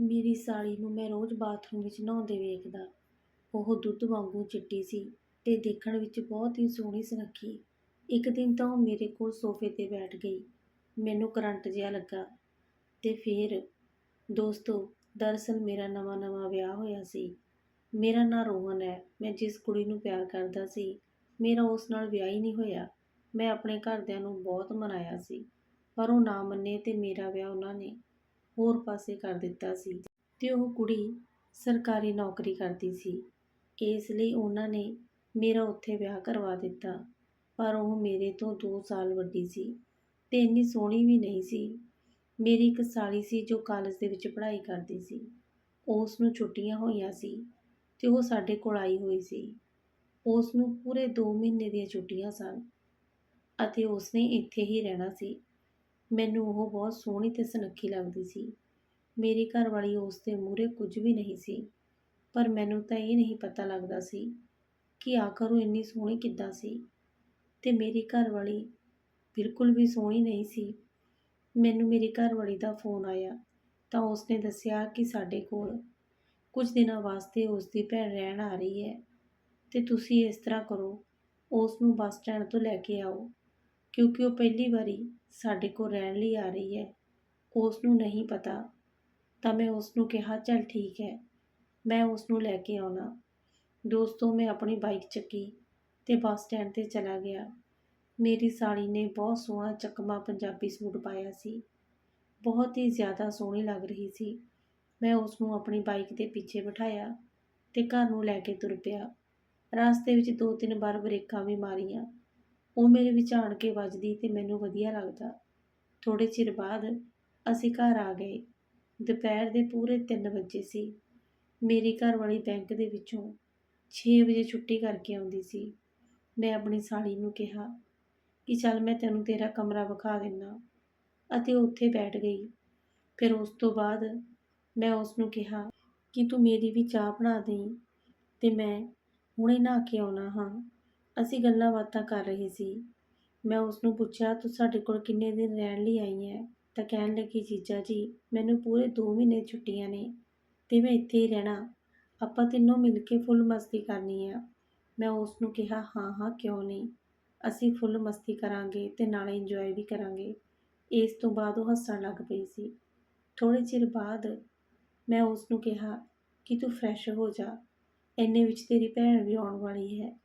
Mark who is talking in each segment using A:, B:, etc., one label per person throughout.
A: ਮੇਰੀ ਸਾਲੀ ਨੂੰ ਮੈਂ ਰੋਜ਼ ਬਾਥਰੂਮ ਵਿੱਚ ਨਹਾਉਂਦੇ ਵੇਖਦਾ। ਉਹ ਦੁੱਧ ਵਾਂਗੂ ਚਿੱਟੀ ਸੀ ਤੇ ਦੇਖਣ ਵਿੱਚ ਬਹੁਤ ਹੀ ਸੋਹਣੀ ਸੁਨੱਖੀ। ਇੱਕ ਦਿਨ ਤਾਂ ਉਹ ਮੇਰੇ ਕੋਲ ਸੋਫੇ 'ਤੇ ਬੈਠ ਗਈ। ਮੈਨੂੰ ਕਰੰਟ ਜਿਹਾ ਲੱਗਾ ਤੇ ਫਿਰ, ਦੋਸਤੋ, ਦਰਅਸਲ ਮੇਰਾ ਨਵਾਂ ਨਵਾਂ ਵਿਆਹ ਹੋਇਆ ਸੀ। ਮੇਰਾ ਨਾਂ ਰੋਹਨ ਹੈ। ਮੈਂ ਜਿਸ ਕੁੜੀ ਨੂੰ ਪਿਆਰ ਕਰਦਾ ਸੀ, ਮੇਰਾ ਉਸ ਨਾਲ ਵਿਆਹ ਹੀ ਨਹੀਂ ਹੋਇਆ। ਮੈਂ ਆਪਣੇ ਘਰਦਿਆਂ ਨੂੰ ਬਹੁਤ ਮਨਾਇਆ ਸੀ। ਪਰ ਉਹ ਨਾ ਮੰਨੇ ਤੇ ਮੇਰਾ ਵਿਆਹ ਉਹਨਾਂ ਨੇ ਹੋਰ ਪਾਸੇ ਕਰ ਦਿੱਤਾ ਸੀ ਤੇ ਉਹ ਕੁੜੀ ਸਰਕਾਰੀ ਨੌਕਰੀ ਕਰਦੀ ਸੀ। ਇਸ ਲਈ ਉਹਨਾਂ ਨੇ ਮੇਰਾ ਉੱਥੇ ਵਿਆਹ ਕਰਵਾ ਦਿੱਤਾ, ਪਰ ਉਹ ਮੇਰੇ ਤੋਂ 2 ਸਾਲ ਵੱਡੀ ਸੀ ਤੇ ਇੰਨੀ ਸੋਹਣੀ ਵੀ ਨਹੀਂ ਸੀ। ਮੇਰੀ ਇੱਕ ਸਾਲੀ ਸੀ ਜੋ ਕਾਲਜ ਦੇ ਵਿੱਚ ਪੜ੍ਹਾਈ ਕਰਦੀ ਸੀ। ਉਸ ਨੂੰ ਛੁੱਟੀਆਂ ਹੋਈਆਂ ਸੀ ਤੇ ਉਹ ਸਾਡੇ ਕੋਲ ਆਈ ਹੋਈ ਸੀ। ਉਸ ਨੂੰ ਪੂਰੇ 2 ਮਹੀਨੇ ਦੀਆਂ ਛੁੱਟੀਆਂ ਸਨ ਅਤੇ ਉਸਨੇ ਇੱਥੇ ਹੀ ਰਹਿਣਾ ਸੀ। ਮੈਨੂੰ ਉਹ ਬਹੁਤ ਸੋਹਣੀ ਤੇ ਸੁਨੱਖੀ ਲੱਗਦੀ ਸੀ। ਮੇਰੀ ਘਰਵਾਲੀ ਉਸ ਦੇ ਮੂਹਰੇ ਕੁਝ ਵੀ ਨਹੀਂ ਸੀ, ਪਰ ਮੈਨੂੰ ਤਾਂ ਇਹ ਨਹੀਂ ਪਤਾ ਲੱਗਦਾ ਸੀ ਕਿ ਆਖਰ ਉਹ ਇੰਨੀ ਸੋਹਣੀ ਕਿੱਦਾਂ ਸੀ। ਤੇ ਮੇਰੀ ਘਰਵਾਲੀ ਬਿਲਕੁਲ ਵੀ ਸੋਹਣੀ ਨਹੀਂ ਸੀ। ਮੈਨੂੰ ਮੇਰੀ ਘਰਵਾਲੀ ਦਾ ਫੋਨ ਆਇਆ ਤਾਂ ਉਸਨੇ ਦੱਸਿਆ ਕਿ ਸਾਡੇ ਕੋਲ ਕੁਝ ਦਿਨਾਂ ਵਾਸਤੇ ਉਸ ਦੀ ਭੈਣ ਰਹਿਣ ਆ ਰਹੀ ਹੈ ਤੇ ਤੁਸੀਂ ਇਸ ਤਰ੍ਹਾਂ ਕਰੋ ਉਸ ਨੂੰ ਬੱਸ ਸਟੈਂਡ ਤੋਂ ਲੈ ਕੇ ਆਓ, ਕਿਉਂਕਿ ਉਹ ਪਹਿਲੀ ਵਾਰੀ ਸਾਡੇ ਕੋਲ ਰਹਿਣ ਲਈ ਆ ਰਹੀ ਹੈ। ਉਸ ਨੂੰ ਨਹੀਂ ਪਤਾ। ਤਾਂ ਮੈਂ ਉਸ ਨੂੰ ਕਿਹਾ, ਚੱਲ ਠੀਕ ਹੈ, ਮੈਂ ਉਸ ਨੂੰ ਲੈ ਕੇ ਆਉਣਾ। ਦੋਸਤੋ, ਮੈਂ ਆਪਣੀ ਬਾਈਕ ਚੱਕੀ ਤੇ ਬੱਸ ਸਟੈਂਡ ਤੇ ਚਲਾ ਗਿਆ। ਮੇਰੀ ਸਾੜੀ ਨੇ ਬਹੁਤ ਸੋਹਣਾ ਚੱਕਮਾ ਪੰਜਾਬੀ ਸੂਟ ਪਾਇਆ ਸੀ। ਬਹੁਤ ਹੀ ਜ਼ਿਆਦਾ ਸੋਹਣੀ ਲੱਗ ਰਹੀ ਸੀ। ਮੈਂ ਉਸ ਨੂੰ ਆਪਣੀ ਬਾਈਕ ਦੇ ਪਿੱਛੇ ਬਿਠਾਇਆ ਤੇ ਘਰ ਨੂੰ ਲੈ ਕੇ ਤੁਰ ਪਿਆ। ਰਸਤੇ ਵਿੱਚ ਦੋ ਤਿੰਨ ਵਾਰ ਬ੍ਰੇਕਾਂ ਵੀ ਮਾਰੀਆਂ। ਉਹ ਮੇਰੇ ਵਿੱਚ ਆਣ ਕੇ ਵੱਜਦੀ ਤੇ ਮੈਨੂੰ ਵਧੀਆ ਲੱਗਦਾ। ਥੋੜੇ ਚਿਰ ਬਾਅਦ ਅਸੀਂ ਘਰ ਆ ਗਏ। ਦੁਪਹਿਰ ਦੇ ਪੂਰੇ 3 ਵਜੇ ਸੀ। ਮੇਰੀ ਘਰਵਾਲੀ ਬੈਂਕ ਦੇ ਵਿੱਚੋਂ 6 ਵਜੇ ਛੁੱਟੀ ਕਰਕੇ ਆਉਂਦੀ ਸੀ। ਮੈਂ ਆਪਣੀ ਸਾਲੀ ਨੂੰ ਕਿਹਾ ਕਿ ਚੱਲ ਮੈਂ ਤੈਨੂੰ ਤੇਰਾ ਕਮਰਾ ਵਿਖਾ ਦਿੰਨਾ ਅਤੇ ਉਹ ਉੱਥੇ ਬੈਠ ਗਈ। ਫਿਰ ਉਸ ਤੋਂ ਬਾਅਦ ਮੈਂ ਉਸ ਨੂੰ ਕਿਹਾ ਕਿ ਤੂੰ ਮੇਰੀ ਵੀ ਚਾਹ ਬਣਾ ਦੇਈਂ ਤੇ ਮੈਂ ਹੁਣੇ ਨਹਾ ਕੇ ਆਉਣਾ ਹਾਂ। ਅਸੀਂ ਗੱਲਾਂ ਬਾਤਾਂ ਕਰ ਰਹੇ ਸੀ। ਮੈਂ ਉਸ ਨੂੰ ਪੁੱਛਿਆ, ਤੂੰ ਸਾਡੇ ਕੋਲ ਕਿੰਨੇ ਦਿਨ ਰਹਿਣ ਲਈ ਆਈ ਹੈ ਤਾਂ ਕਹਿਣ ਲੱਗੀ, ਜੀਜਾ ਜੀ, ਮੈਨੂੰ ਪੂਰੇ 2 ਮਹੀਨੇ ਛੁੱਟੀਆਂ ਨੇ ਤੇ ਮੈਂ ਇੱਥੇ ਹੀ ਰਹਿਣਾ। ਆਪਾਂ ਤਿੰਨੋਂ ਮਿਲ ਕੇ ਫੁੱਲ ਮਸਤੀ ਕਰਨੀ ਆ ਮੈਂ ਉਸ ਨੂੰ ਕਿਹਾ, ਹਾਂ ਹਾਂ, ਕਿਉਂ ਨਹੀਂ? ਅਸੀਂ ਫੁੱਲ ਮਸਤੀ ਕਰਾਂਗੇ ਤੇ ਨਾਲੇ ਇੰਜੋਏ ਵੀ ਕਰਾਂਗੇ। ਇਸ ਤੋਂ ਬਾਅਦ ਉਹ ਹੱਸਣ ਲੱਗ ਪਈ ਸੀ। ਥੋੜੇ ਚਿਰ ਬਾਅਦ ਮੈਂ ਉਸ ਨੂੰ ਕਿਹਾ, ਕਿ ਤੂੰ ਫਰੈਸ਼ ਹੋ ਜਾ। ਇੰਨੇ ਵਿੱਚ ਤੇਰੀ ਭੈਣ ਵੀ ਆਉਣ ਵਾਲੀ ਹੈ।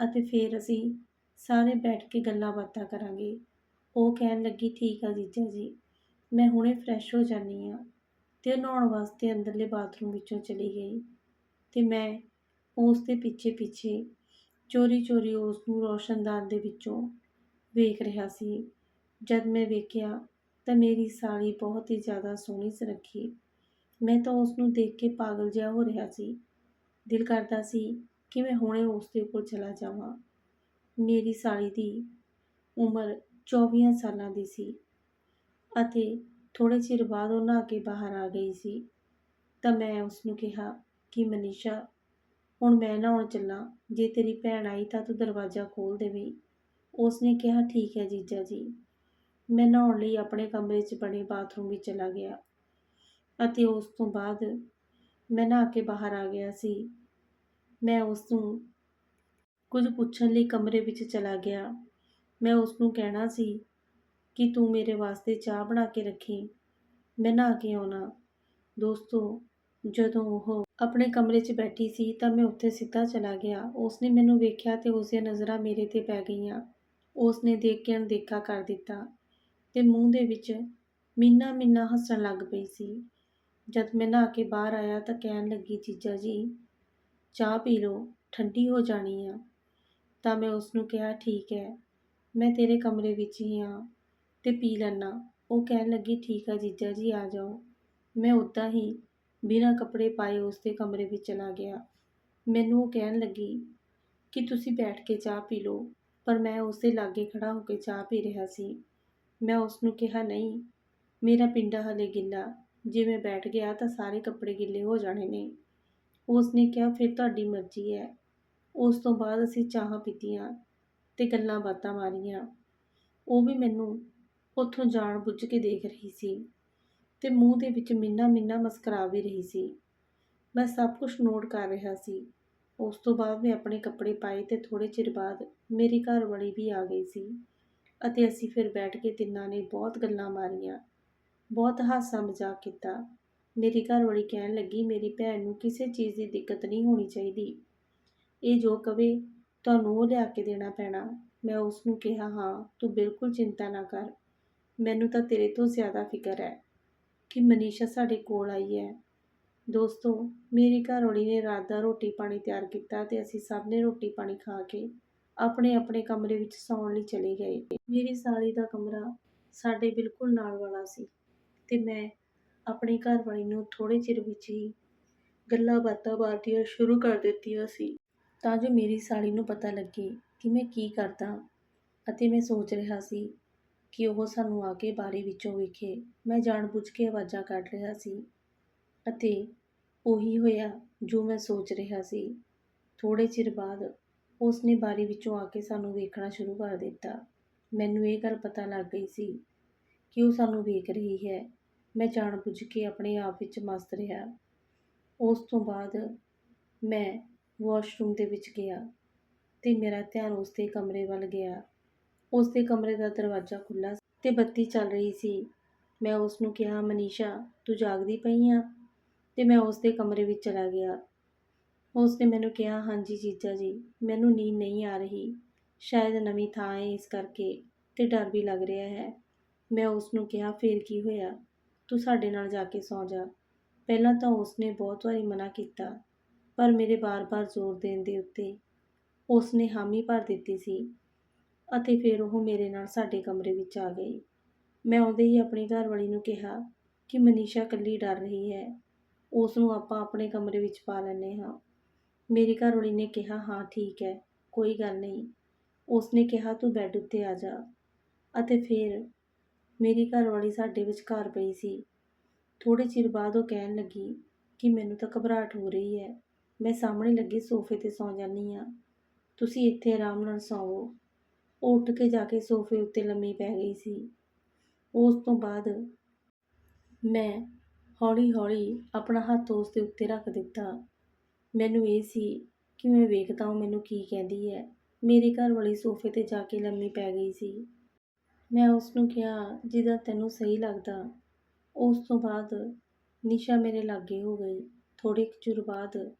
A: ਅਤੇ ਫਿਰ ਅਸੀਂ ਸਾਰੇ ਬੈਠ ਕੇ ਗੱਲਾਂ ਬਾਤਾਂ ਕਰਾਂਗੇ। ਉਹ ਕਹਿਣ ਲੱਗੀ, ਠੀਕ ਆ ਜੀਜਾ ਜੀ, ਮੈਂ ਹੁਣੇ ਫਰੈਸ਼ ਹੋ ਜਾਂਦੀ ਹਾਂ। ਤੇ ਨਹਾਉਣ ਵਾਸਤੇ ਅੰਦਰਲੇ ਬਾਥਰੂਮ ਵਿੱਚੋਂ ਚਲੀ ਗਈ ਤੇ ਮੈਂ ਉਸ ਦੇ ਪਿੱਛੇ ਪਿੱਛੇ ਚੋਰੀ ਚੋਰੀ ਉਸ ਨੂੰ ਰੋਸ਼ਨਦਾਨ ਦੇ ਵਿੱਚੋਂ ਵੇਖ ਰਿਹਾ ਸੀ। ਜਦ ਮੈਂ ਵੇਖਿਆ ਤਾਂ ਮੇਰੀ ਸਾਲੀ ਬਹੁਤ ਹੀ ਜ਼ਿਆਦਾ ਸੋਹਣੀ ਸੁਨੱਖੀ ਮੈਂ ਤਾਂ ਉਸ ਨੂੰ ਦੇਖ ਕੇ ਪਾਗਲ ਜਿਹਾ ਹੋ ਰਿਹਾ ਸੀ। ਦਿਲ ਕਰਦਾ ਸੀ ਕਿ ਮੈਂ ਹੁਣੇ ਉਸ ਦੇ ਕੋਲ ਚਲਾ ਜਾਵਾਂ। ਮੇਰੀ ਸਾਲੀ ਦੀ ਉਮਰ 24 ਸਾਲਾਂ ਦੀ ਸੀ ਅਤੇ ਥੋੜੇ ਚਿਰ ਬਾਅਦ ਉਹ ਨਹਾ ਕੇ ਬਾਹਰ ਆ ਗਈ ਸੀ। ਤਾਂ ਮੈਂ ਉਸ ਨੂੰ ਕਿਹਾ ਕਿ, ਮਨੀਸ਼ਾ, ਹੁਣ ਮੈਂ ਨਹਾਉਣ ਚੱਲਾਂ। ਜੇ ਤੇਰੀ ਭੈਣ ਆਈ ਤਾਂ ਤੂੰ ਦਰਵਾਜ਼ਾ ਖੋਲ ਦੇਵੀਂ। ਉਸ ਨੇ ਕਿਹਾ, ਠੀਕ ਹੈ ਜੀਜਾ ਜੀ। ਮੈਂ ਨਹਾਉਣ ਲਈ ਆਪਣੇ ਕਮਰੇ 'ਚ ਬਣੇ ਬਾਥਰੂਮ ਵਿੱਚ ਚਲਾ ਗਿਆ ਅਤੇ ਉਸ ਤੋਂ ਬਾਅਦ ਮੈਂ ਨਹਾ ਕੇ ਬਾਹਰ ਆ ਗਿਆ ਸੀ। ਮੈਂ ਉਸ ਨੂੰ ਕੁਝ ਪੁੱਛਣ ਲਈ ਕਮਰੇ ਵਿੱਚ ਚਲਾ ਗਿਆ। ਮੈਂ ਉਸ ਨੂੰ ਕਹਿਣਾ ਸੀ ਕਿ ਤੂੰ ਮੇਰੇ ਵਾਸਤੇ ਚਾਹ ਬਣਾ ਕੇ ਰੱਖੀ। ਮੈਂ ਨਹਾ ਕੇ ਆਉਣਾ। ਦੋਸਤੋ, ਜਦੋਂ ਉਹ ਆਪਣੇ ਕਮਰੇ 'ਚ ਬੈਠੀ ਸੀ ਤਾਂ ਮੈਂ ਉੱਥੇ ਸਿੱਧਾ ਚਲਾ ਗਿਆ। ਉਸਨੇ ਮੈਨੂੰ ਵੇਖਿਆ ਤੇ ਉਸਦੀਆਂ ਨਜ਼ਰਾਂ ਮੇਰੇ ਤੇ ਪੈ ਗਈਆਂ। ਉਸਨੇ ਦੇਖ ਕੇ ਅਣਦੇਖਾ ਕਰ ਦਿੱਤਾ ਤੇ ਮੂੰਹ ਦੇ ਵਿੱਚ ਮਿੰਨਾ ਮਿੰਨਾ ਹੱਸਣ ਲੱਗ ਪਈ ਸੀ। ਜਦ ਮੈਂ ਨਹਾ ਕੇ ਬਾਹਰ ਆਇਆ ਤਾਂ ਕਹਿਣ ਲੱਗੀ, ਜੀਜਾ ਜੀ ਚਾਹ ਪੀ ਲਓ, ਠੰਡੀ ਹੋ ਜਾਣੀ ਆ। ਤਾਂ ਮੈਂ ਉਸਨੂੰ ਕਿਹਾ, ਠੀਕ ਹੈ, ਮੈਂ ਤੇਰੇ ਕਮਰੇ ਵਿੱਚ ਹੀ ਹਾਂ ਅਤੇ ਪੀ ਲੈਂਦਾ। ਉਹ ਕਹਿਣ ਲੱਗੀ, ਠੀਕ ਆ ਜੀਜਾ ਜੀ, ਆ ਜਾਓ। ਮੈਂ ਉੱਦਾਂ ਹੀ ਬਿਨਾਂ ਕੱਪੜੇ ਪਾਏ ਉਸਦੇ ਕਮਰੇ ਵਿੱਚ ਚਲਾ ਗਿਆ। ਮੈਨੂੰ ਉਹ ਕਹਿਣ ਲੱਗੀ ਕਿ ਤੁਸੀਂ ਬੈਠ ਕੇ ਚਾਹ ਪੀ ਲਓ, ਪਰ ਮੈਂ ਉਸਦੇ ਲਾਗੇ ਖੜਾ ਹੋ ਕੇ ਚਾਹ ਪੀ ਰਿਹਾ ਸੀ। ਮੈਂ ਉਸਨੂੰ ਕਿਹਾ, ਨਹੀਂ, ਮੇਰਾ ਪਿੰਡਾ ਹਲੇ ਗਿੱਲਾ। ਜੇ ਮੈਂ ਬੈਠ ਗਿਆ ਤਾਂ ਸਾਰੇ ਕੱਪੜੇ ਗਿੱਲੇ ਹੋ ਜਾਣੇ ਨੇ। ਉਸ ਨੇ ਕਿਹਾ, ਫਿਰ ਤੁਹਾਡੀ ਮਰਜ਼ੀ ਹੈ। ਉਸ ਤੋਂ ਬਾਅਦ ਅਸੀਂ ਚਾਹਾਂ ਪੀਤੀਆਂ ਤੇ ਗੱਲਾਂ ਬਾਤਾਂ ਮਾਰੀਆਂ। ਉਹ ਵੀ ਮੈਨੂੰ ਉੱਥੋਂ ਜਾਣ ਬੁੱਝ ਕੇ ਦੇਖ ਰਹੀ ਸੀ ਤੇ ਮੂੰਹ ਦੇ ਵਿੱਚ ਮਿੰਨਾ ਮਿੰਨਾ ਮੁਸਕਰਾ ਵੀ ਰਹੀ ਸੀ। ਮੈਂ ਸਭ ਕੁਝ ਨੋਟ ਕਰ ਰਿਹਾ ਸੀ। ਉਸ ਤੋਂ ਬਾਅਦ ਮੈਂ ਆਪਣੇ ਕੱਪੜੇ ਪਾਏ ਤੇ ਥੋੜੇ ਚਿਰ ਬਾਅਦ ਮੇਰੀ ਘਰ ਵਾਲੀ ਵੀ ਆ ਗਈ ਸੀ ਅਤੇ ਅਸੀਂ ਫਿਰ ਬੈਠ ਕੇ ਤਿੰਨਾਂ ਨੇ ਬਹੁਤ ਗੱਲਾਂ ਮਾਰੀਆਂ, ਬਹੁਤ ਹਾਸਾ ਮਜ਼ਾਕ ਕੀਤਾ। ਮੇਰੀ ਘਰਵਾਲੀ ਕਹਿਣ ਲੱਗੀ, ਮੇਰੀ ਭੈਣ ਨੂੰ ਕਿਸੇ ਚੀਜ਼ ਦੀ ਦਿੱਕਤ ਨਹੀਂ ਹੋਣੀ ਚਾਹੀਦੀ। ਇਹ ਜੋ ਕਵੇ, ਤੁਹਾਨੂੰ ਉਹ ਲਿਆ ਕੇ ਦੇਣਾ ਪੈਣਾ। ਮੈਂ ਉਸ ਨੂੰ ਕਿਹਾ, ਹਾਂ, ਤੂੰ ਬਿਲਕੁਲ ਚਿੰਤਾ ਨਾ ਕਰ। ਮੈਨੂੰ ਤਾਂ ਤੇਰੇ ਤੋਂ ਜ਼ਿਆਦਾ ਫਿਕਰ ਹੈ ਕਿ ਮਨੀਸ਼ਾ ਸਾਡੇ ਕੋਲ ਆਈ ਹੈ। ਦੋਸਤੋ, ਮੇਰੀ ਘਰਵਾਲੀ ਨੇ ਰਾਤ ਦਾ ਰੋਟੀ ਪਾਣੀ ਤਿਆਰ ਕੀਤਾ ਤੇ ਅਸੀਂ ਸਭ ਨੇ ਰੋਟੀ ਪਾਣੀ ਖਾ ਕੇ ਆਪਣੇ ਆਪਣੇ ਕਮਰੇ ਵਿੱਚ ਸੌਣ ਲਈ ਚਲੇ ਗਏ। ਮੇਰੀ ਸਾਲੀ ਦਾ ਕਮਰਾ ਸਾਡੇ ਬਿਲਕੁਲ ਨਾਲ ਵਾਲਾ ਸੀ ਤੇ ਮੈਂ ਆਪਣੀ ਘਰਵਾਲੀ ਨੂੰ ਥੋੜੇ ਚਿਰ ਵਿੱਚ ਹੀ ਗੱਲਾਂ ਬਾਤਾਂ ਮਾਰਨੀਆਂ ਸ਼ੁਰੂ ਕਰ ਦਿੱਤੀਆਂ ਸੀ। ਤਾਂ ਜੋ ਮੇਰੀ ਸਾਲੀ ਨੂੰ ਪਤਾ ਲੱਗੇ ਕਿ ਮੈਂ ਕੀ ਕਰਦਾ ਅਤੇ ਮੈਂ ਸੋਚ ਰਿਹਾ ਸੀ ਕਿ ਉਹ ਸਾਨੂੰ ਆ ਕੇ ਬਾਰੀ ਵਿੱਚੋਂ ਵੇਖੇ। ਮੈਂ ਜਾਣਬੁੱਝ ਕੇ ਆਵਾਜ਼ਾਂ ਕੱਢ ਰਿਹਾ ਸੀ ਅਤੇ ਉਹੀ ਹੋਇਆ ਜੋ ਮੈਂ ਸੋਚ ਰਿਹਾ ਸੀ। ਥੋੜੇ ਚਿਰ ਬਾਅਦ ਉਸ ਨੇ ਬਾਰੀ ਵਿੱਚੋਂ ਆ ਕੇ ਸਾਨੂੰ ਵੇਖਣਾ ਸ਼ੁਰੂ ਕਰ ਦਿੱਤਾ। ਮੈਨੂੰ ਇਹ ਗੱਲ ਪਤਾ ਲੱਗ ਗਈ ਸੀ ਕਿ ਉਹ ਸਾਨੂੰ ਵੇਖ ਰਹੀ ਹੈ ਮੈਂ ਜਾਣ ਬੁੱਝ ਕੇ ਆਪਣੇ ਆਪ ਵਿੱਚ ਮਸਤ ਰਿਹਾ। ਉਸ ਤੋਂ ਬਾਅਦ ਮੈਂ ਵਾਸ਼ਰੂਮ ਦੇ ਵਿੱਚ ਗਿਆ ਤੇ ਮੇਰਾ ਧਿਆਨ ਉਸ ਦੇ ਕਮਰੇ ਵੱਲ ਗਿਆ। ਉਸ ਦੇ ਕਮਰੇ ਦਾ ਦਰਵਾਜ਼ਾ ਖੁੱਲ੍ਹਾ ਤੇ ਬੱਤੀ ਚੱਲ ਰਹੀ ਸੀ। ਮੈਂ ਉਸ ਨੂੰ ਕਿਹਾ, ਮਨੀਸ਼ਾ, ਤੂੰ ਜਾਗਦੀ ਪਈ ਆ? ਤੇ ਮੈਂ ਉਸ ਦੇ ਕਮਰੇ ਵਿੱਚ ਚਲਾ ਗਿਆ। ਉਸ ਨੇ ਮੈਨੂੰ ਕਿਹਾ, ਹਾਂਜੀ ਜੀਜਾ ਜੀ, ਮੈਨੂੰ ਨੀਂਦ ਨਹੀਂ ਆ ਰਹੀ। ਸ਼ਾਇਦ ਨਵੀਂ ਥਾਂ ਹੈ ਇਸ ਕਰਕੇ ਤੇ ਡਰ ਵੀ ਲੱਗ ਰਿਹਾ ਹੈ। ਮੈਂ ਉਸ ਨੂੰ ਕਿਹਾ, ਫੇਰ ਕੀ ਹੋਇਆ? ਤੂੰ ਸਾਡੇ ਨਾਲ ਜਾ ਕੇ ਸੌਂ ਜਾ। ਪਹਿਲਾਂ ਤਾਂ ਉਸਨੇ ਬਹੁਤ ਵਾਰੀ ਮਨਾ ਕੀਤਾ, ਪਰ ਮੇਰੇ ਬਾਰ-ਬਾਰ ਜ਼ੋਰ ਦੇਣ ਦੇ ਉੱਤੇ ਉਸ ਨੇ ਹਾਮੀ ਭਰ ਦਿੱਤੀ ਸੀ ਅਤੇ ਫਿਰ ਉਹ ਮੇਰੇ ਨਾਲ ਸਾਡੇ ਕਮਰੇ ਵਿੱਚ ਆ ਗਈ। ਮੈਂ ਆਉਂਦੇ ਹੀ ਆਪਣੀ ਘਰਵਾਲੀ ਨੂੰ ਕਿਹਾ ਕਿ ਮਨੀਸ਼ਾ ਇਕੱਲੀ ਡਰ ਰਹੀ ਹੈ ਉਸ ਨੂੰ ਆਪਾਂ ਆਪਣੇ ਕਮਰੇ ਵਿੱਚ ਪਾ ਲੈਂਦੇ ਹਾਂ। ਮੇਰੀ ਘਰਵਾਲੀ ਨੇ ਕਿਹਾ, ਹਾਂ, ਠੀਕ ਹੈ, ਕੋਈ ਗੱਲ ਨਹੀਂ। ਉਸ ਨੇ ਕਿਹਾ, ਤੂੰ ਬੈੱਡ ਉੱਤੇ ਆ ਜਾ। ਅਤੇ ਫਿਰ ਮੇਰੀ ਘਰਵਾਲੀ ਸਾਡੇ ਵਿਚਕਾਰ ਪਈ ਸੀ। ਥੋੜੇ ਚਿਰ ਬਾਅਦ ਉਹ ਕਹਿਣ ਲੱਗੀ ਕਿ ਮੈਨੂੰ ਤਾਂ ਘਬਰਾਹਟ ਹੋ ਰਹੀ ਹੈ। ਮੈਂ ਸਾਹਮਣੇ ਲੱਗੇ ਸੋਫੇ ਤੇ ਸੌਂ ਜਾਂਦੀ ਹਾਂ। ਤੁਸੀਂ ਇੱਥੇ ਆਰਾਮ ਨਾਲ ਸੌਵੋ। ਉਹ ਉੱਠ ਕੇ ਜਾ ਕੇ ਸੋਫੇ ਉੱਤੇ ਲੰਮੀ ਪੈ ਗਈ ਸੀ। ਉਸ ਤੋਂ ਬਾਅਦ ਮੈਂ ਹੌਲੀ-ਹੌਲੀ ਆਪਣਾ ਹੱਥ ਉਸ ਦੇ ਉੱਤੇ ਰੱਖ ਦਿੱਤਾ। ਮੈਨੂੰ ਇਹ ਸੀ ਕਿ ਮੈਂ ਵੇਖਦਾ ਹਾਂ ਮੈਨੂੰ ਕੀ ਕਹਿੰਦੀ ਹੈ। ਮੇਰੀ ਘਰ ਵਾਲੀ ਸੋਫੇ ਤੇ ਜਾ ਕੇ ਲੰਮੀ ਪੈ ਗਈ ਸੀ। ਮੈਂ ਉਸ ਨੂੰ ਕਿਹਾ, ਜਿਹਦਾ ਤੈਨੂੰ ਸਹੀ ਲੱਗਦਾ। ਉਸ ਤੋਂ ਬਾਅਦ ਨਿਸ਼ਾ ਮੇਰੇ ਲਾਗੇ ਹੋ ਗਈ। ਥੋੜ੍ਹੇ ਕੁ ਚਿਰ ਬਾਅਦ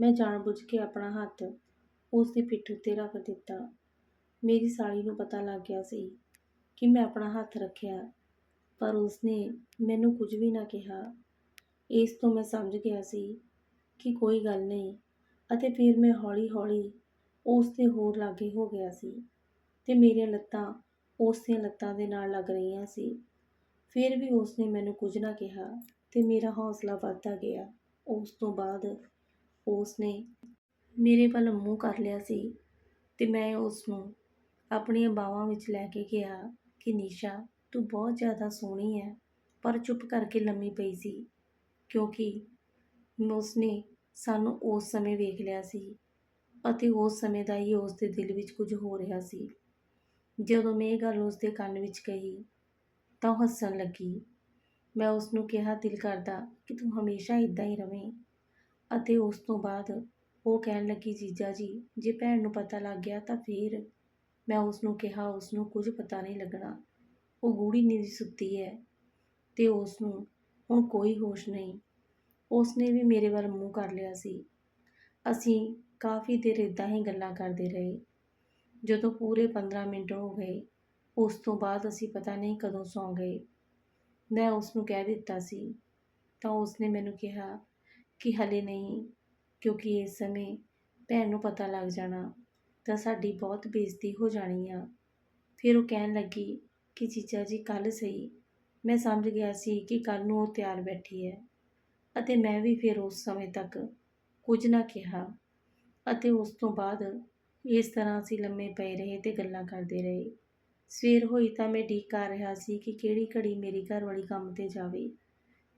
A: ਮੈਂ ਜਾਣਬੁੱਝ ਕੇ ਆਪਣਾ ਹੱਥ ਉਸ ਦੀ ਪਿੱਠ ਉੱਤੇ ਰੱਖ ਦਿੱਤਾ। ਮੇਰੀ ਸਾਲੀ ਨੂੰ ਪਤਾ ਲੱਗ ਗਿਆ ਸੀ ਕਿ ਮੈਂ ਆਪਣਾ ਹੱਥ ਰੱਖਿਆ, ਪਰ ਉਸਨੇ ਮੈਨੂੰ ਕੁਝ ਵੀ ਨਾ ਕਿਹਾ। ਇਸ ਤੋਂ ਮੈਂ ਸਮਝ ਗਿਆ ਸੀ ਕਿ ਕੋਈ ਗੱਲ ਨਹੀਂ, ਅਤੇ ਫਿਰ ਮੈਂ ਹੌਲੀ-ਹੌਲੀ ਉਸ ਦੇ ਹੋਰ ਲਾਗੇ ਹੋ ਗਿਆ ਸੀ ਤੇ ਮੇਰੀਆਂ ਲੱਤਾਂ ਉਸ ਦੀਆਂ ਲੱਤਾਂ ਦੇ ਨਾਲ ਲੱਗ ਰਹੀਆਂ ਸੀ। ਫਿਰ ਵੀ ਉਸ ਨੇ ਮੈਨੂੰ ਕੁਝ ਨਾ ਕਿਹਾ ਤੇ ਮੇਰਾ ਹੌਸਲਾ ਵੱਧਦਾ ਗਿਆ। ਉਸ ਤੋਂ ਬਾਅਦ ਉਸ ਨੇ ਮੇਰੇ ਵੱਲ ਮੂੰਹ ਕਰ ਲਿਆ ਸੀ ਤੇ ਮੈਂ ਉਸ ਨੂੰ ਆਪਣੀਆਂ ਬਾਹਾਂ ਵਿੱਚ ਲੈ ਕੇ ਕਿਹਾ ਕਿ, ਨਿਸ਼ਾ, ਤੂੰ ਬਹੁਤ ਜ਼ਿਆਦਾ ਸੋਹਣੀ ਹੈ ਪਰ ਚੁੱਪ ਕਰਕੇ ਲੰਮੀ ਪਈ ਸੀ, ਕਿਉਂਕਿ ਉਸ ਨੇ ਸਾਨੂੰ ਉਸ ਸਮੇਂ ਵੇਖ ਲਿਆ ਸੀ ਅਤੇ ਉਸ ਸਮੇਂ ਦਾ ਹੀ ਉਸ ਦੇ ਦਿਲ ਵਿੱਚ ਕੁਝ ਹੋ ਰਿਹਾ ਸੀ। ਜਦੋਂ ਮੈਂ ਇਹ ਗੱਲ ਉਸ ਦੇ ਕੰਨ ਵਿੱਚ ਕਹੀ ਤਾਂ ਉਹ ਹੱਸਣ ਲੱਗੀ। ਮੈਂ ਉਸ ਨੂੰ ਕਿਹਾ, ਦਿਲ ਕਰਦਾ ਕਿ ਤੂੰ ਹਮੇਸ਼ਾ ਇਦਾਂ ਹੀ ਰਵੇਂ। ਅਤੇ ਉਸ ਤੋਂ ਬਾਅਦ ਉਹ ਕਹਿਣ ਲੱਗੀ, ਜੀਜਾ ਜੀ, ਜੇ ਭੈਣ ਨੂੰ ਪਤਾ ਲੱਗ ਗਿਆ ਤਾਂ ਫਿਰ। ਮੈਂ ਉਸ ਨੂੰ ਕਿਹਾ ਉਸ ਨੂੰ ਕੁਝ ਪਤਾ ਨਹੀਂ ਲੱਗਣਾ। ਉਹ ਗੂੜੀ ਨੀਂਦ ਸੁੱਤੀ ਹੈ ਤੇ ਉਸ ਨੂੰ ਹੁਣ ਕੋਈ ਹੋਸ਼ ਨਹੀਂ। ਉਸ ਨੇ ਵੀ ਮੇਰੇ ਵੱਲ ਮੂੰਹ ਕਰ ਲਿਆ ਸੀ। ਅਸੀਂ ਕਾਫੀ ਦੇਰ ਇਦਾਂ ਹੀ ਗੱਲਾਂ ਕਰਦੇ ਰਹੇ। ਜਦੋਂ ਪੂਰੇ 15 ਮਿੰਟ ਹੋ ਗਏ, ਉਸ ਤੋਂ ਬਾਅਦ ਅਸੀਂ ਪਤਾ ਨਹੀਂ ਕਦੋਂ ਸੌਂ ਗਏ। ਮੈਂ ਉਸ ਨੂੰ ਕਹਿ ਦਿੱਤਾ ਸੀ, ਤਾਂ ਉਸ ਨੇ ਮੈਨੂੰ ਕਿਹਾ ਕਿ ਹਲੇ ਨਹੀਂ, ਕਿਉਂਕਿ ਇਸ ਸਮੇਂ ਭੈਣ ਨੂੰ ਪਤਾ ਲੱਗ ਜਾਣਾ, ਤਾਂ ਸਾਡੀ ਬਹੁਤ ਬੇਇੱਜ਼ਤੀ ਹੋ ਜਾਣੀ ਆ। ਫਿਰ ਉਹ ਕਹਿਣ ਲੱਗੀ ਕਿ ਚੀਚਾ ਜੀ ਕੱਲ ਸਹੀ। ਮੈਂ ਸਮਝ ਗਿਆ ਸੀ ਕਿ ਕੱਲ ਨੂੰ ਉਹ ਤਿਆਰ ਬੈਠੀ ਹੈ, ਅਤੇ ਮੈਂ ਵੀ ਫਿਰ ਉਸ ਸਮੇਂ ਤੱਕ ਕੁਝ ਨਾ ਕਿਹਾ, ਅਤੇ ਉਸ ਤੋਂ ਬਾਅਦ ਇਸ ਤਰ੍ਹਾਂ ਅਸੀਂ ਲੰਮੇ ਪਏ ਰਹੇ ਤੇ ਗੱਲਾਂ ਕਰਦੇ ਰਹੇ। ਸਵੇਰ ਹੋਈ ਤਾਂ ਮੈਂ ਡੀਕ ਕਰ ਰਿਹਾ ਸੀ ਕਿ ਕਿਹੜੀ ਘੜੀ ਮੇਰੀ ਘਰਵਾਲੀ ਕੰਮ ਤੇ ਜਾਵੇ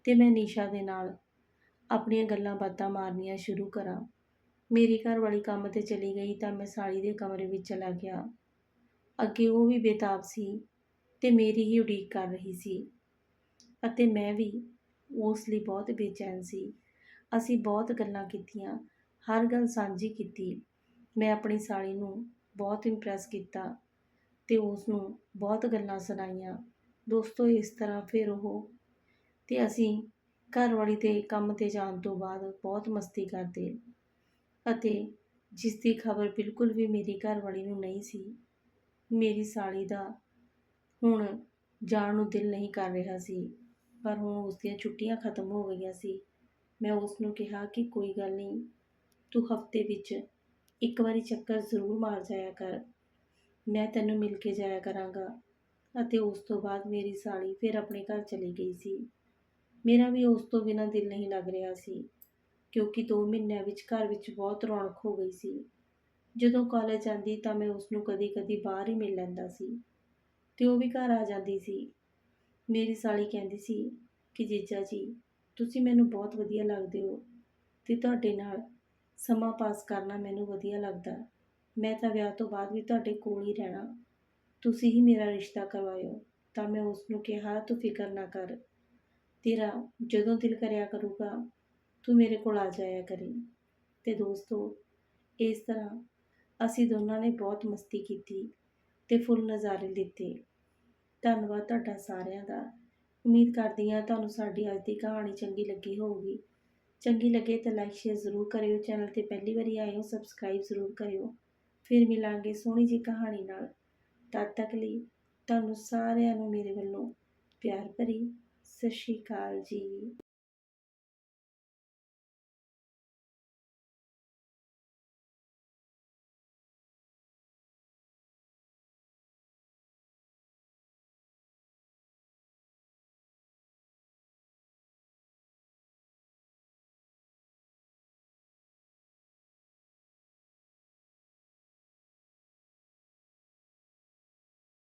A: ਤੇ ਮੈਂ ਨੀਸ਼ਾ ਦੇ ਨਾਲ ਆਪਣੀਆਂ ਗੱਲਾਂ ਬਾਤਾਂ ਮਾਰਨੀਆਂ ਸ਼ੁਰੂ ਕਰਾਂ। ਮੇਰੀ ਘਰਵਾਲੀ ਕੰਮ ਤੇ ਚਲੀ ਗਈ ਤਾਂ ਮੈਂ ਸਾਲੀ ਦੇ ਕਮਰੇ ਵਿੱਚ ਚਲਾ ਗਿਆ। ਅੱਗੇ ਉਹ ਵੀ ਬੇਤਾਬ ਸੀ ਤੇ ਮੇਰੀ ਹੀ ਉਡੀਕ ਕਰ ਰਹੀ ਸੀ ਅਤੇ ਮੈਂ ਵੀ ਉਸ ਲਈ ਬਹੁਤ ਬੇਚੈਨ ਸੀ। ਅਸੀਂ ਬਹੁਤ ਗੱਲਾਂ ਕੀਤੀਆਂ, ਹਰ ਗੱਲ ਸਾਂਝੀ ਕੀਤੀ। ਮੈਂ ਆਪਣੀ ਸਾਲੀ ਨੂੰ ਬਹੁਤ ਇੰਪਰੈਸ ਕੀਤਾ ਅਤੇ ਉਸ ਨੂੰ ਬਹੁਤ ਗੱਲਾਂ ਸੁਣਾਈਆਂ। ਦੋਸਤੋ, ਇਸ ਤਰ੍ਹਾਂ ਫਿਰ ਉਹ ਅਤੇ ਅਸੀਂ ਘਰਵਾਲੀ ਦੇ ਕੰਮ ਤੇ ਜਾਣ ਤੋਂ ਬਾਅਦ ਬਹੁਤ ਮਸਤੀ ਕਰਦੇ ਅਤੇ ਜਿਸ ਦੀ ਖਬਰ ਬਿਲਕੁਲ ਵੀ ਮੇਰੀ ਘਰਵਾਲੀ ਨੂੰ ਨਹੀਂ ਸੀ, ਮੇਰੀ ਸਾਲੀ ਦਾ ਹੁਣ ਜਾਣ ਨੂੰ ਦਿਲ ਨਹੀਂ ਕਰ ਰਿਹਾ ਸੀ। ਪਰ ਹੁਣ ਉਸ ਦੀਆਂ ਛੁੱਟੀਆਂ ਖਤਮ ਹੋ ਗਈਆਂ ਸੀ। ਮੈਂ ਉਸ ਨੂੰ ਕਿਹਾ ਕਿ ਕੋਈ ਗੱਲ ਨਹੀਂ, ਤੂੰ ਹਫ਼ਤੇ ਵਿੱਚ ਇੱਕ ਵਾਰੀ ਚੱਕਰ ਜ਼ਰੂਰ ਮਾਰ ਜਾਇਆ ਕਰ। ਮੈਂ ਤੈਨੂੰ ਮਿਲ ਕੇ ਜਾਇਆ ਕਰਾਂਗਾ। ਅਤੇ ਉਸ ਤੋਂ ਬਾਅਦ ਮੇਰੀ ਸਾਲੀ ਫਿਰ ਆਪਣੇ ਘਰ ਚਲੀ ਗਈ ਸੀ। ਮੇਰਾ ਵੀ ਉਸ ਤੋਂ ਬਿਨਾਂ ਦਿਲ ਨਹੀਂ ਲੱਗ ਰਿਹਾ ਸੀ, ਕਿਉਂਕਿ 2 ਮਹੀਨਿਆਂ ਵਿੱਚ ਘਰ ਵਿੱਚ ਬਹੁਤ ਰੌਣਕ ਹੋ ਗਈ ਸੀ। ਜਦੋਂ ਕਾਲਜ ਜਾਂਦੀ ਤਾਂ ਮੈਂ ਉਸ ਨੂੰ ਕਦੀ-ਕਦੀ ਬਾਹਰ ਹੀ ਮਿਲ ਲੈਂਦਾ ਸੀ, ਤੇ ਉਹ ਵੀ ਘਰ ਆ ਜਾਂਦੀ ਸੀ। ਮੇਰੀ ਸਾਲੀ ਕਹਿੰਦੀ ਸੀ ਕਿ, ਜੀਜਾ ਜੀ, ਤੁਸੀਂ ਮੈਨੂੰ ਬਹੁਤ ਵਧੀਆ ਲੱਗਦੇ ਹੋ ਤੇ ਤੁਹਾਡੇ ਨਾਲ ਸਮਾਂ ਪਾਸ ਕਰਨਾ ਮੈਨੂੰ ਵਧੀਆ ਲੱਗਦਾ। ਮੈਂ ਤਾਂ ਵਿਆਹ ਤੋਂ ਬਾਅਦ ਵੀ ਤੁਹਾਡੇ ਕੋਲ ਹੀ ਰਹਿਣਾ। ਤੁਸੀਂ ਹੀ ਮੇਰਾ ਰਿਸ਼ਤਾ ਕਰਵਾਇਓ, ਤਾਂ ਮੈਂ ਉਸ ਨੂੰ ਕਿਹਾ, ਤੂੰ ਫਿਕਰ ਨਾ ਕਰ। ਤੇਰਾ ਜਦੋਂ ਦਿਲ ਕਰਿਆ ਕਰੂਗਾ, ਤੂੰ ਮੇਰੇ ਕੋਲ ਆ ਜਾਇਆ ਕਰੀ। ਤੇ ਦੋਸਤੋ, ਇਸ ਤਰ੍ਹਾਂ ਅਸੀਂ ਦੋਨਾਂ ਨੇ ਬਹੁਤ ਮਸਤੀ ਕੀਤੀ ਤੇ ਫੁੱਲ ਨਜ਼ਾਰੇ ਲਿੱਤੇ। ਧੰਨਵਾਦ ਤੁਹਾਡਾ ਸਾਰਿਆਂ ਦਾ। ਉਮੀਦ ਕਰਦੀ ਹਾਂ ਤੁਹਾਨੂੰ ਸਾਡੀ ਅੱਜ ਦੀ ਕਹਾਣੀ ਚੰਗੀ ਲੱਗੀ ਹੋਵੇਗੀ ਚੰਗੀ ਲੱਗੇ ਤਾਂ ਲਾਈਕ ਸ਼ੇਅਰ ਜ਼ਰੂਰ ਕਰਿਓ ਚੈਨਲ ਤੇ ਪਹਿਲੀ ਵਾਰੀ ਆਏ ਹੋ ਸਬਸਕ੍ਰਾਈਬ ਜ਼ਰੂਰ ਕਰਿਓ। ਫਿਰ ਮਿਲਾਂਗੇ ਸੋਹਣੀ ਜੀ ਕਹਾਣੀ ਨਾਲ। ਤਦ ਤੱਕ ਲਈ ਤੁਹਾਨੂੰ ਸਾਰਿਆਂ ਨੂੰ ਮੇਰੇ ਵੱਲੋਂ ਪਿਆਰ ਭਰੀ ਸਤਿ ਸ਼੍ਰੀ ਅਕਾਲ ਜੀ।